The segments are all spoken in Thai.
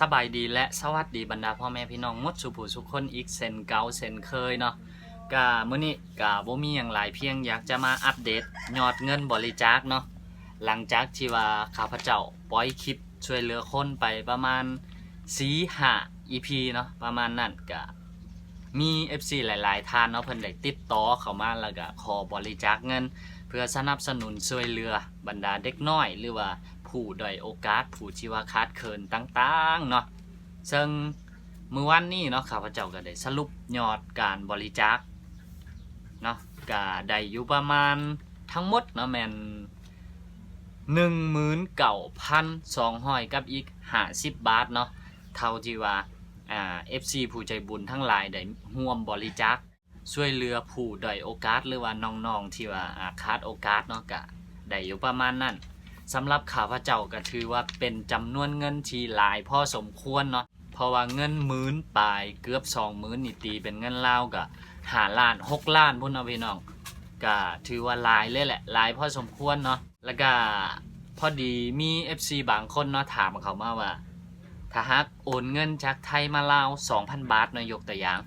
สบายดีและสวัสดีบรรดาพ่อแม่พี่น้องมดสุผูสุคนอีกเซนเก่าเซนเคยเนาะกะมื้อนี้กะบ่มีหยังหลายเพียงอยากจะมาอัปเดตยอดเงินบริจาคเนาะหลังจากที่ว่าข้าพเจ้าปล่อยคลิปช่วยเหลือคนไปประมาณ4 5 EP เนาะประมาณนั้นกะมี FC หลาย ๆ ท่านเนาะเพิ่นได้ติดต่อเข้ามาแล้วก็ขอบริจาคเงิน เพื่อสนับสนุนช่วยเหลือบรรดาเด็กน้อยหรือว่า ผู้ด้อยโอกาส ผู้ที่ว่าขาดเคินต่างๆเนาะซึ่งเมื่อวันนี้เนาะข้าพเจ้าก็ได้สรุปยอดการบริจาคเนาะก็ได้อยู่ประมาณทั้งหมดเนาะแมนหนึ่งหมื่นเก้าพันสองร้อยกับอีกห้าสิบบาทเนาะเท่าที่ว่าอ่า FC ผู้ใจบุญทั้งหลายได้ร่วมบริจาคช่วยเหลือผู้ด้อยโอกาสหรือว่าน้องๆที่ว่าอาขาดโอกาสเนาะก็ได้อยู่ประมาณนั้น สำหรับข้าพเจ้าก็ถือว่าเป็นจำนวนเงินที่หลายพอสมควรเนาะเพราะว่าเงินหมื่นปลายเกือบสองหมื่นนี่ตีเป็นเงินลาวก็หาล้านหกล้านพุ่นเอาพี่น้องก็ถือว่าหลายเลยแหละหลายพอสมควรเนาะแล้วก็พอดีมี FC บางคนเนาะถามเขามาว่า ถ้าหากโอนเงินจากไทยมาลาว2,000 บาทเนาะยกตัวอย่าง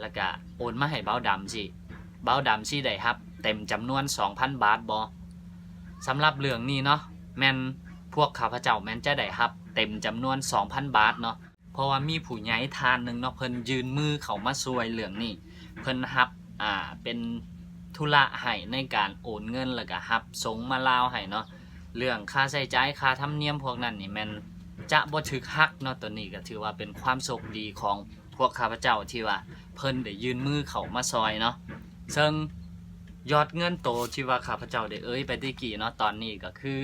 แล้วก็โอนมาให้เบ้าดำสิเบ้าดำสิได้ครับ เต็มจำนวน 2,000 บาทบอสำหรับเรื่องนี้เนาะ แม่นพวกข้าพเจ้าแม่นจะได้ครับ เต็มจำนวน 2,000 บาทเนาะเพราะว่ามีผู้ใหญ่ทานหนึ่งเนาะเพิ่นยืนมือเขามาช่วยเรื่องนี้เพิ่นฮับอ่าเป็นธุระให้ในการโอนเงินแล้วก็ฮับส่งมาลาวให้เนาะเรื่องค่าใช้จ่ายค่าธรรมเนียมพวกนั้นนี่แม่นจะบ่ถึกฮักเนาะตัวนี้ก็ถือว่าเป็นความโชคดีของพวกข้าพเจ้าที่ว่าเพิ่นได้ยืนมือเขามาซอยเนาะซึ่งยอดเงินโตที่ว่าข้าพเจ้าได้เอ้ยไปที่กี่เนาะตอนนี้ก็คือ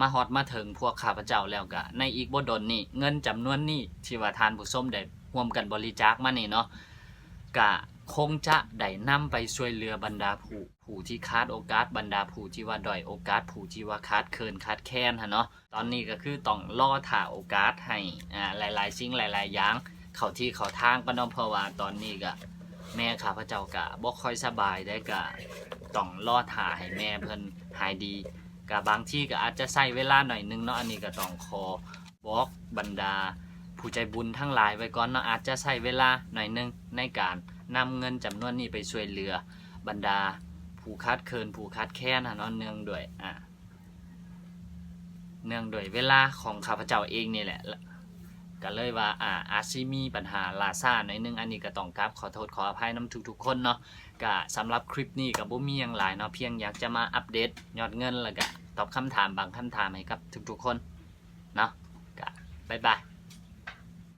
มาฮอดมาถึงพวกข้าพเจ้าแล้วก็ในอีกบ่ดนนี่เงินจำนวนนี้ที่ว่าทานผู้ส้มได้ร่วมกันบริจาคมานี่เนาะก็คงจะได้นำไปช่วยเหลือบรรดาผู้ผู้ที่ขาดโอกาสบรรดาผู้ที่ว่าด้อยโอกาสผู้ที่ว่าขาดเคินขาดแค้นฮะเนาะตอนนี้ก็คือต้องรอถ่าโอกาสให้อ่าหลายๆสิ่งหลาย ๆ อย่างเขาที่เขาทางก็น้องเพราะว่าตอนนี้ก็แม่ข้าพเจ้ากะบ่ค่อยสบายได้กะต้องรอถ่าให้แม่เพิ่นหายดี ก็บางที่ก็อาจจะใช้เวลาหน่อยนึงเนาะอันนี้ก็ต้องขอบอกบรรดา ผู้ใจบุญทั้งหลายไว้ก่อนเนาะอาจจะใช้เวลาหน่อยนึงในการนำเงินจำนวนนี้ไปช่วยเหลือบรรดาผู้คาดเคินผู้คาดแค้นนะเนาะเนื่องด้วยอะเนื่องด้วยเวลาของข้าพเจ้าเองนี่แหละ ก็เลยว่าอ่าอาจสิมีปัญหาลาซ่าหน่อยนึงอันนี้ก็ต้องกราบขอโทษขออภัยน้ำทุกๆคนเนาะก็สำหรับคลิปนี้ก็บ่มีหยังหลายเนาะเพียงอยากจะมาอัปเดตยอดเงินแล้วก็ตอบคำถามบางคำถามให้กับทุกๆคนเนาะก็บ๊ายบาย